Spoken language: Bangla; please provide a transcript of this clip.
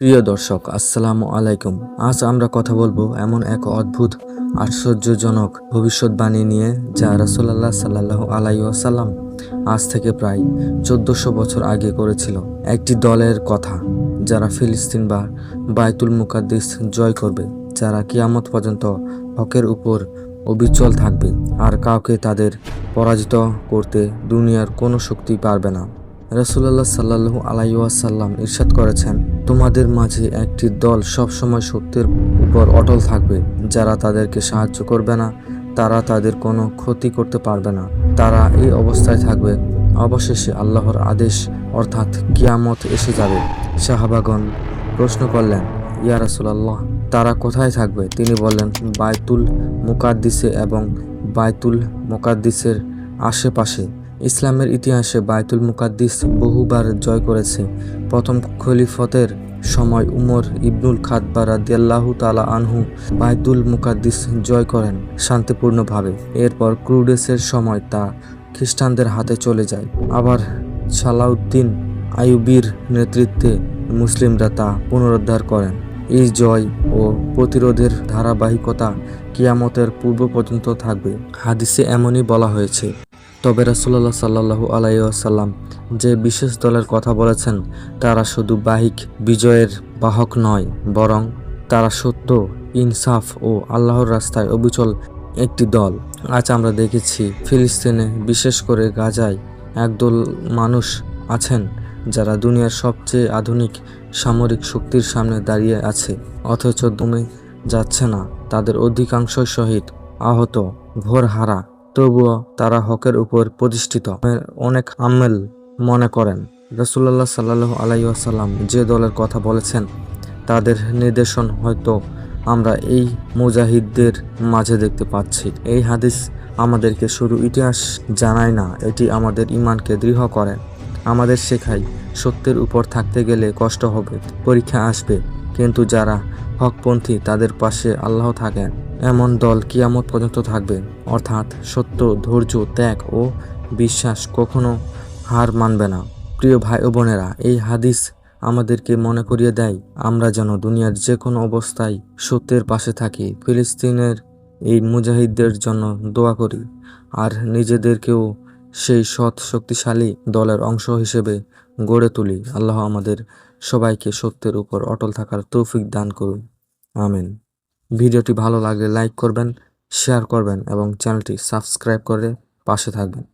প্রিয় দর্শক, আসসালামু আলাইকুম। আজ আমরা কথা বলব এমন এক অদ্ভুত, আশ্চর্যজনক ভবিষ্যৎবাণী নিয়ে যা রাসুলাল্লাহ সাল্লাহ আলাইসাল্লাম আজ থেকে প্রায় চোদ্দশো বছর আগে করেছিল। একটি দলের কথা যারা ফিলিস্তিন বা বায়তুল মুকাদ্দিস জয় করবে, যারা কিয়ামত পর্যন্ত হকের উপর অবিচল থাকবে, আর কাউকে তাদের পরাজিত করতে দুনিয়ার কোনো শক্তি পারবে না। রসুল্লাহ সাল্লাহু আলাইসাল্লাম ইরশাদ করেছেন, তোমাদের মাঝে একটি দল সবসময় সত্যের উপর অটল থাকবে। যারা তাদেরকে সাহায্য করবে না, তারা তাদের কোনো ক্ষতি করতে পারবে না। তারা এই অবস্থায় থাকবে। অবশেষে আল্লাহর আদেশ অর্থাৎ কিয়ামত এসে যাবে। শাহাবাগন প্রশ্ন করলেন, ইয়া রাসুলাল্লাহ, তারা কোথায় থাকবে? তিনি বললেন বায়তুল মুকাদ্দিসে এবং বায়তুল মুকাদ্দিসের আশেপাশে। ইসলামের ইতিহাসে বায়তুল মুকাদ্দিস বহুবার জয় করেছে। প্রথম খলিফতের সময় উমর ইবনুল খাতবা রাদিয়াল্লাহু তালা আনহু বায়তুল মুকাদ্দিস জয় করেন শান্তিপূর্ণভাবে। এরপর ক্রুডেসের সময় তা খ্রিস্টানদের হাতে চলে যায়। আবার সালাউদ্দিন আইয়ুবির নেতৃত্বে মুসলিমরা তা পুনরুদ্ধার করেন। এই জয় ও প্রতিরোধের ধারাবাহিকতা কিয়ামতের পূর্ব পর্যন্ত থাকবে। হাদিসে এমনই বলা হয়েছে। তবে রাসুল্লাহ সাল্লাহু আলাইসাল্লাম যে বিশেষ দলের কথা বলেছেন, তারা শুধু বাহিক বিজয়ের বাহক নয়, বরং তারা সত্য, ইনসাফ ও আল্লাহর রাস্তায় অবিচল একটি দল। আজ আমরা দেখেছি ফিলিস্তিনে বিশেষ করে গাজায় একদল মানুষ আছেন, যারা দুনিয়ার সবচেয়ে আধুনিক সামরিক শক্তির সামনে দাঁড়িয়ে আছে, অথচ দমে যাচ্ছে না, তাদের অধিকাংশ শহীদ, আহত, ভোরহারা। তবুও তারা হকের উপর প্রতিষ্ঠিত। অনেক আমেল মনে করেন। রসুল্লাহ সাল্লাহ আলাইসাল্লাম যে দলের কথা বলেছেন, তাদের নির্দেশন হয়তো আমরা এই মুজাহিদদের মাঝে দেখতে পাচ্ছি। এই হাদিস আমাদেরকে শুধু ইতিহাস জানায় না, এটি আমাদের ইমানকে দৃঢ় করে। আমাদের শেখায় সত্যের উপর থাকতে গেলে কষ্ট হবে, পরীক্ষা আসবে। কিন্তু যারা হকপন্থী, তাদের পাশে আল্লাহ থাকেন। এমন দল কিয়ামত পর্যন্ত থাকবে। অর্থাৎ সত্য, ধৈর্য, ত্যাগ ও বিশ্বাস কখনো হার মানবে না। প্রিয় ভাই ও বোনেরা, এই হাদিস আমাদেরকে মনে করিয়ে দেয়, আমরা যেন দুনিয়ার যে কোনো অবস্থায় সত্যের পাশে থাকি। ফিলিস্তিনের এই মুজাহিদদের জন্য দোয়া করি, আর নিজেদেরকেও সেই সৎ শক্তিশালী দলের অংশ হিসেবে গড়ে তুলি। আল্লাহ আমাদের সবাইকে সত্যের উপর অটল থাকার তৌফিক দান করুন। আমিন। ভিডিওটি ভালো লাগলে লাইক করবেন, শেয়ার করবেন এবং চ্যানেলটি সাবস্ক্রাইব করে পাশে থাকবেন।